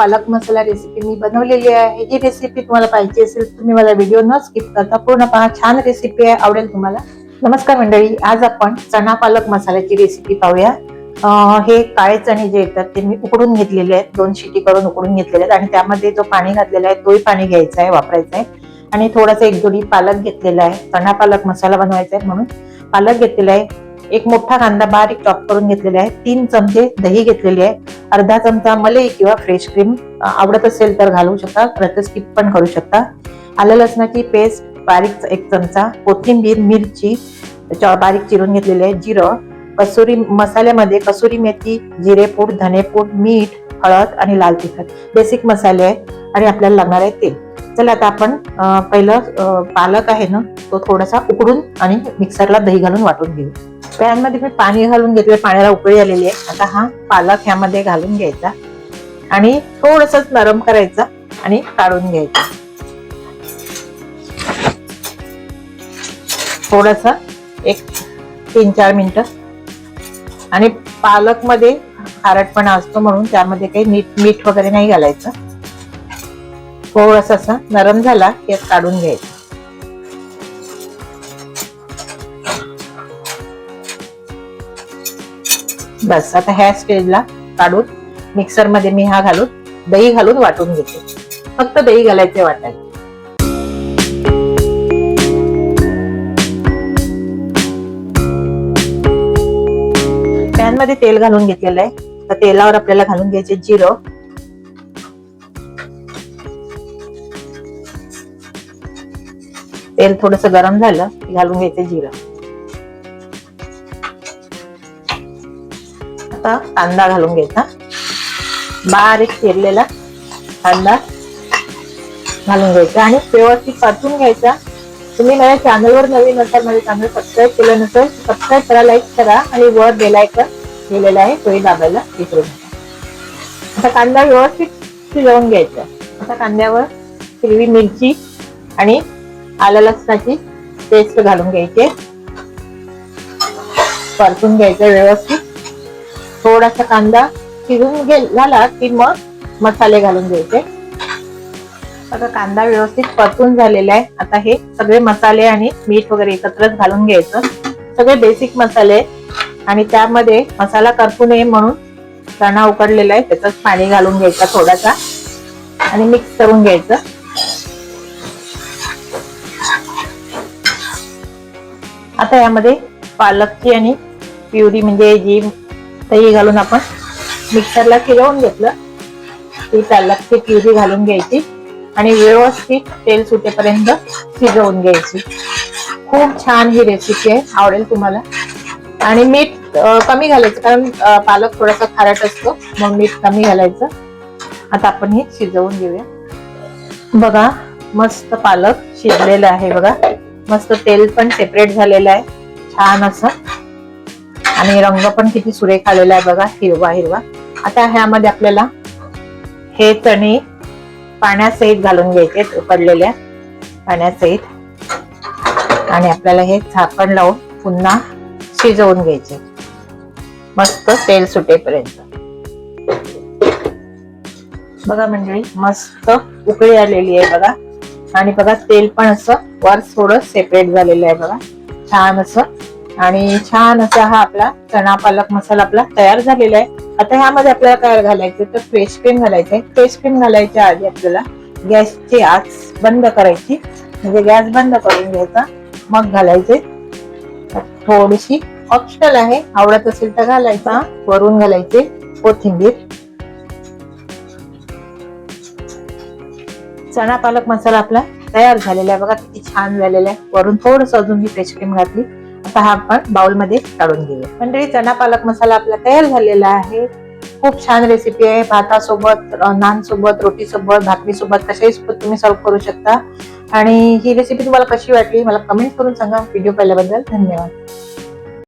पालक मसाला रेसिपी मी बनवलेली आहे. ही रेसिपी तुम्हाला पाहिजे असेल तुम्ही मला व्हिडिओ न स्किप करता पूर्ण पहा. छान रेसिपी आहे आवडेल तुम्हाला. नमस्कार मंडळी आज आपण चणा पालक मसाल्याची रेसिपी पाहूया. हे काळे चणे जे येतात ते मी उकडून घेतलेले आहेत. दोन शिटी करून उकडून घेतलेले आहेत. आणि त्यामध्ये जो पाणी घातलेला आहे तोही पाणी घ्यायचा आहे वापरायचं आहे. आणि थोडासा एक जोडी पालक घेतलेला आहे. चणा पालक मसाला बनवायचा आहे म्हणून पालक घेतलेला आहे. एक मोठा कांदा बारीक चॉप करून घेतलेला आहे. तीन चमचे दही घेतलेले आहे. अर्धा चमचा मलई किंवा फ्रेश क्रीम आवडत असेल तर घालू शकता. तर स्किप पण करू शकता. आलं लसणाची पेस्ट बारीक एक चमचा. कोथिंबीर मिरची बारीक चिरून घेतलेली आहे. जिरं कसुरी मसाल्यामध्ये कसुरी मेथी जिरेपूड धनेपूड मीठ हळद आणि लाल तिखट. बेसिक मसाले आहेत आणि आपल्याला लागणार आहे तेल. चला आता आपण पहिलं पालक आहे ना तो थोडासा उकडून आणि मिक्सरला दही घालून वाटून घेऊ. पॅनमध्ये मी पाणी घालून घेतले पाण्याला उकळी आलेली आहे. आता हा पालक ह्यामध्ये घालून घ्यायचा. आणि थोडस नरम करायचा आणि काढून घ्यायचा. थोडस एक तीन चार मिनिट. आणि पालकमध्ये खारटपणा असतो म्हणून त्यामध्ये काही मीठ मीठ वगैरे नाही घालायचं. थोडस असा नरम झाला की काढून घ्यायचं. बस आता ह्या स्टेजला काढून मिक्सरमध्ये मी हा घालून दही घालून वाटून घेते. फक्त दही घालायचे वाटायला. पॅनमध्ये तेल घालून घेतलेलं आहे. तर तेलावर आपल्याला घालून घ्यायचे जिरं. तेल थोडस गरम झालं घालून घ्यायचे जिरं. आता कांदा घालून घ्यायचा. बारीक चिरलेला कांदा घालून घ्यायचा आणि व्यवस्थित परतून घ्यायचा. तुम्ही माझ्या चॅनलवर नवीन असाल माझे चॅनल सबस्क्राईब केलं नसेल सबस्क्राईब करा लाईक करा आणि वर बेलायकन आयकॉन दिलेला आहे तोही दाबायला विसरू नका. आता कांदा व्यवस्थित शिजवून घ्यायचा. आता कांद्यावर हिरवी मिरची आणि आलं लसणाची पेस्ट घालून घ्यायचे. परतून घ्यायचं व्यवस्थित. थोडासा कांदा शिजून झाला की मग मसाले घालून घ्यायचे. आता कांदा व्यवस्थित परतून झालेला आहे. आता हे सगळे मसाले आणि मीठ वगैरे एकत्रच घालून घ्यायचं. सगळे बेसिक मसाले आणि त्यामध्ये मसाला करपू नये म्हणून चणा उकडलेला आहे. त्याच पाणी घालून घ्यायचा थोडासा आणि मिक्स करून घ्यायचं. आता यामध्ये पालकची आणि प्युरी म्हणजे जी दही घालून आपण मिक्सरला फिरवून घेतलं. ती पालकची प्युरी घालून घ्यायची आणि व्यवस्थित तेल सुटेपर्यंत शिजवून घ्यायची. खूप छान ही रेसिपी आहे आवडेल तुम्हाला. आणि मीठ कमी घालायचं कारण पालक थोडासा खारट असतो मग मीठ कमी घालायचं. आता आपण हे शिजवून घेऊया. बघा मस्त पालक शिजलेलं आहे बघा. मस्त तेल पण सेपरेट झालेलं आहे. छान असं. आणि रंग पण किती सुरेख आलेला आहे बघा हिरवा हिरवा. आता ह्यामध्ये आपल्याला हे चणे पाण्यासहित घालून घ्यायचे उकडलेल्या पाण्यासहित. आणि आपल्याला हे झाकण लावून पुन्हा शिजवून घ्यायचे. मस्त तेल सुटेपर्यंत. बघा मंडळी मस्त उकळी आलेली आहे बघा. आणि बघा तेल पण असं वर थोडं सेपरेट झालेलं आहे बघा. छान असं आणि छान असा हा आपला चणा पालक मसाला आपला तयार झालेला आहे. आता ह्यामध्ये आपल्याला काय घालायचं? तर फ्रेश क्रीम घालायचंय फ्रेश क्रीम घालायच्या आधी आपल्याला गॅसची आच बंद करायची. म्हणजे गॅस बंद करून घ्यायचा. मग घालायचे. थोडीशी ऑप्शनल आहे. आवडत असेल तर घालायचा. वरून घालायचे कोथिंबीर. चणा पालक मसाला आपला तयार झालेला आहे. बघा किती छान झालेला आहे. वरून थोडस अजून ही फ्रेश क्रीम घातली. आता हा आपण बाउलमध्ये काढून घेऊया. मंडळी चणा पालक मसाला आपला तयार झालेला आहे. खूप छान रेसिपी आहे. भातासोबत नान सोबत रोटी सोबत भाकरी सोबत कशाही सोबत तुम्ही सर्व करू शकता. आणि ही रेसिपी तुम्हाला कशी वाटली मला कमेंट करून सांगा. व्हिडिओ पाहिल्याबद्दल धन्यवाद.